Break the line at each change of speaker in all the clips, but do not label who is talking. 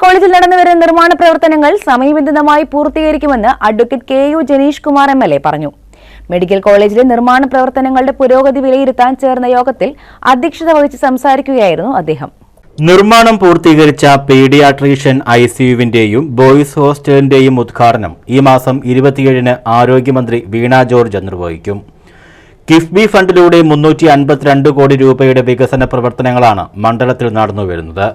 കോളേജിൽ നടന്നുവരുന്ന നിർമ്മാണ പ്രവർത്തനങ്ങൾ സമയബന്ധിതമായി പൂർത്തീകരിക്കുമെന്ന് advocate K U Janeesh Kumar M L A പറഞ്ഞു. മെഡിക്കൽ കോളേജിലെ നിർമ്മാണ പ്രവർത്തനങ്ങളുടെ പുരോഗതി വിലയിരുത്താൻ ചേർന്ന യോഗത്തിൽ അധ്യക്ഷത വഹിച്ച് സംസാരിക്കുകയായിരുന്നു അദ്ദേഹം.
നിർമ്മാണം പൂർത്തീകരിച്ച പീഡിയാട്രീഷ്യൻ ഐ സിയുവിന്റെയും ബോയ്സ് ഹോസ്റ്റലിന്റെയും ഉദ്ഘാടനം ഈ മാസം ഇരുപത്തിയേഴിന് ആരോഗ്യമന്ത്രി വീണ ജോർജ് നിർവഹിക്കും. കിഫ്ബി ഫണ്ടിലൂടെ മുന്നൂറ്റി അൻപത്തിരണ്ട് കോടി രൂപയുടെ വികസന പ്രവർത്തനങ്ങളാണ് മണ്ഡലത്തിൽ നടന്നുവരുന്നത്.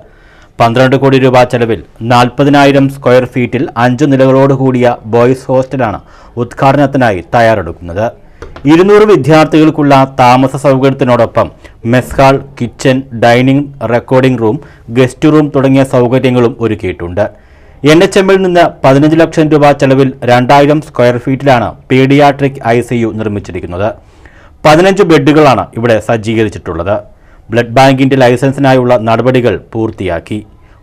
പന്ത്രണ്ട് കോടി രൂപ ചെലവിൽ നാൽപ്പതിനായിരം സ്ക്വയർ ഫീറ്റിൽ അഞ്ച് നിലകളോടുകൂടിയ ബോയ്സ് ഹോസ്റ്റലാണ് ഉദ്ഘാടനത്തിനായി തയ്യാറെടുക്കുന്നത്. ഇരുന്നൂറ് വിദ്യാർത്ഥികൾക്കുള്ള താമസ സൗകര്യത്തിനോടൊപ്പം mess hall kitchen dining recording room guest room തുടങ്ങിയ സൗകര്യങ്ങളും ഒരുക്കിയിട്ടുണ്ട്. എൻ എച്ച് എമ്മിൽ നിന്ന് പതിനഞ്ച് ലക്ഷം രൂപ ചെലവിൽ രണ്ടായിരം സ്ക്വയർ ഫീറ്റിലാണ് പീഡിയാട്രിക് ഐ നിർമ്മിച്ചിരിക്കുന്നത്. പതിനഞ്ച് ബെഡുകളാണ് ഇവിടെ സജ്ജീകരിച്ചിട്ടുള്ളത്. ബ്ലഡ് ബാങ്കിന്റെ ലൈസൻസിനായുള്ള നടപടികൾ പൂർത്തിയാക്കി.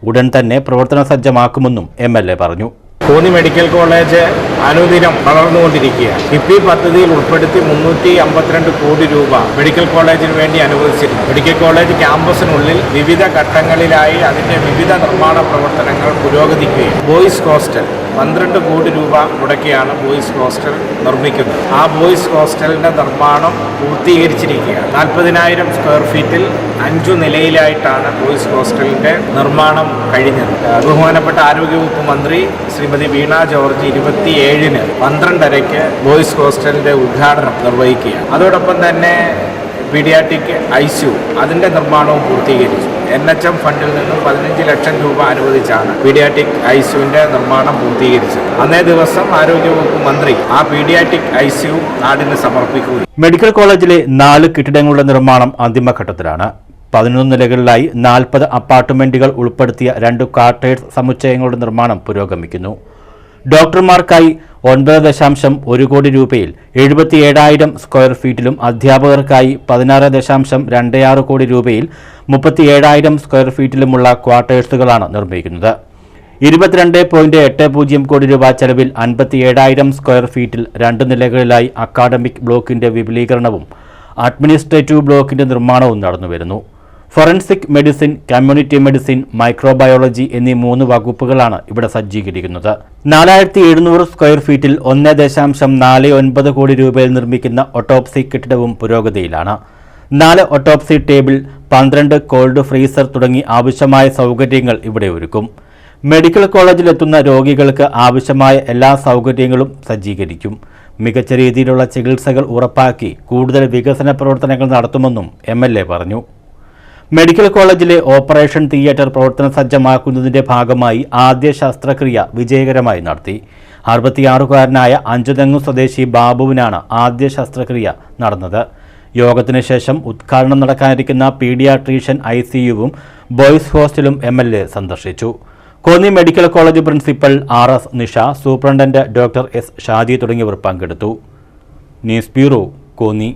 ഉടൻ തന്നെ പ്രവർത്തന സജ്ജമാക്കുമെന്നും എം പറഞ്ഞു.
കോന്നി മെഡിക്കൽ കോളേജ് അനുദിനം വളർന്നുകൊണ്ടിരിക്കുകയാണ്. കിഫ്ബി പദ്ധതിയിൽ ഉൾപ്പെടുത്തി മുന്നൂറ്റി അമ്പത്തിരണ്ട് കോടി രൂപ മെഡിക്കൽ കോളേജിന് വേണ്ടി അനുവദിച്ചിരുന്നു. മെഡിക്കൽ കോളേജ് ക്യാമ്പസിനുള്ളിൽ വിവിധ ഘട്ടങ്ങളിലായി അതിന്റെ വിവിധ നിർമ്മാണ പ്രവർത്തനങ്ങൾ പുരോഗതിക്കുകയും ബോയ്സ് ഹോസ്റ്റൽ പന്ത്രണ്ട് കോടി രൂപ മുടക്കിയാണ് ബോയ്സ് ഹോസ്റ്റൽ നിർമ്മിക്കുന്നത്. ആ ബോയ്സ് ഹോസ്റ്റലിന്റെ നിർമ്മാണം പൂർത്തീകരിച്ചിരിക്കുകയാണ്. നാൽപ്പതിനായിരം സ്ക്വയർ ഫീറ്റിൽ അഞ്ചു നിലയിലായിട്ടാണ് ബോയ്സ് ഹോസ്റ്റലിന്റെ നിർമ്മാണം കഴിഞ്ഞത്. ബഹുമാനപ്പെട്ട ആരോഗ്യവകുപ്പ് മന്ത്രി ശ്രീമതി വീണ ജോർജ് ഇരുപത്തിയേഴിന് പന്ത്രണ്ടരയ്ക്ക് ബോയ്സ് ഹോസ്റ്റലിന്റെ ഉദ്ഘാടനം നിർവഹിക്കുകയാണ്. അതോടൊപ്പം തന്നെ പീഡിയാട്രിക് യു അതിന്റെ നിർമ്മാണവും പൂർത്തീകരിച്ചു. എൻ എച്ച് എം ഫണ്ടിൽ നിന്നും പതിനഞ്ച് ലക്ഷം രൂപ അനുവദിച്ചാണ് പീഡിയാട്രിക് ഐസിയുവിന്റെ നിർമ്മാണം പൂർത്തീകരിച്ചത്. അന്നേ ദിവസം ആരോഗ്യവകുപ്പ് മന്ത്രി ആ പീഡിയാട്രിക് യു നാടിന് സമർപ്പിക്കുകയും
മെഡിക്കൽ കോളേജിലെ നാല് കെട്ടിടങ്ങളുടെ നിർമ്മാണം അന്തിമഘട്ടത്തിലാണ്. പതിനൊന്ന് നിലകളിലായി നാൽപ്പത് അപ്പാർട്ട്മെന്റുകൾ ഉൾപ്പെടുത്തിയ രണ്ട് ക്വാർട്ടേഴ്സ് സമുച്ചയങ്ങളുടെ നിർമ്മാണം പുരോഗമിക്കുന്നു. ഡോക്ടർമാർക്കായി ഒൻപത് ദശാംശം ഒരു കോടി രൂപയിൽ എഴുപത്തിയേഴായിരം സ്ക്വയർ ഫീറ്റിലും അധ്യാപകർക്കായി പതിനാറ് ദശാംശം രണ്ട് ആറ് കോടി രൂപയിൽ മുപ്പത്തിയേഴായിരം സ്ക്വയർ ഫീറ്റിലുമുള്ള ക്വാർട്ടേഴ്സുകളാണ് നിർമ്മിക്കുന്നത്. ഇരുപത്തിരണ്ട് പോയിന്റ് എട്ട് പൂജ്യം കോടി രൂപ ചെലവിൽ അൻപത്തിയേഴായിരം സ്ക്വയർ ഫീറ്റിൽ രണ്ട് നിലകളിലായി അക്കാഡമിക് ബ്ലോക്കിന്റെ വിപുലീകരണവും അഡ്മിനിസ്ട്രേറ്റീവ് ബ്ലോക്കിന്റെ നിർമ്മാണവും നടന്നുവരുന്നു. Forensic medicine community medicine microbiology എന്നീ മൂന്ന് വകുപ്പുകളാണ് ഇവിടെ സജ്ജീകരിക്കുന്നത്. നാലായിരത്തി എഴുന്നൂറ് സ്ക്വയർ ഫീറ്റിൽ ഒന്ന് ദശാംശം നാല് ഒൻപത് കോടി രൂപയിൽ നിർമ്മിക്കുന്ന ഒട്ടോപ്സി കെട്ടിടവും പുരോഗതിയിലാണ്. നാല് ഒട്ടോപ്സി ടേബിൾ പന്ത്രണ്ട് കോൾഡ് ഫ്രീസർ തുടങ്ങി ആവശ്യമായ സൗകര്യങ്ങൾ ഇവിടെ ഒരുക്കും. മെഡിക്കൽ കോളേജിലെത്തുന്ന രോഗികൾക്ക് ആവശ്യമായ എല്ലാ സൗകര്യങ്ങളും സജ്ജീകരിക്കും. മികച്ച രീതിയിലുള്ള ചികിത്സകൾ ഉറപ്പാക്കി കൂടുതൽ വികസന പ്രവർത്തനങ്ങൾ നടത്തുമെന്നും എം പറഞ്ഞു. മെഡിക്കൽ കോളേജിലെ ഓപ്പറേഷൻ തിയേറ്റർ പ്രവർത്തന സജ്ജമാക്കുന്നതിന്റെ ഭാഗമായി ആദ്യ ശസ്ത്രക്രിയ വിജയകരമായി നടത്തി. അറുപത്തിയാറുകാരനായ അഞ്ചുതെങ്ങു സ്വദേശി ബാബുവിനാണ് ആദ്യ ശസ്ത്രക്രിയ നടന്നത്. യോഗത്തിന് ശേഷം ഉദ്ഘാടനം നടക്കാനിരിക്കുന്ന പീഡിയാട്രീഷ്യൻ ഐ സിയുവും ബോയ്സ് ഹോസ്റ്റലും എം എൽ എ സന്ദർശിച്ചു. Konni medical college principal R S Nisha superintendent doctor S Shaji തുടങ്ങിയവർ പങ്കെടുത്തു. News bureau Konni.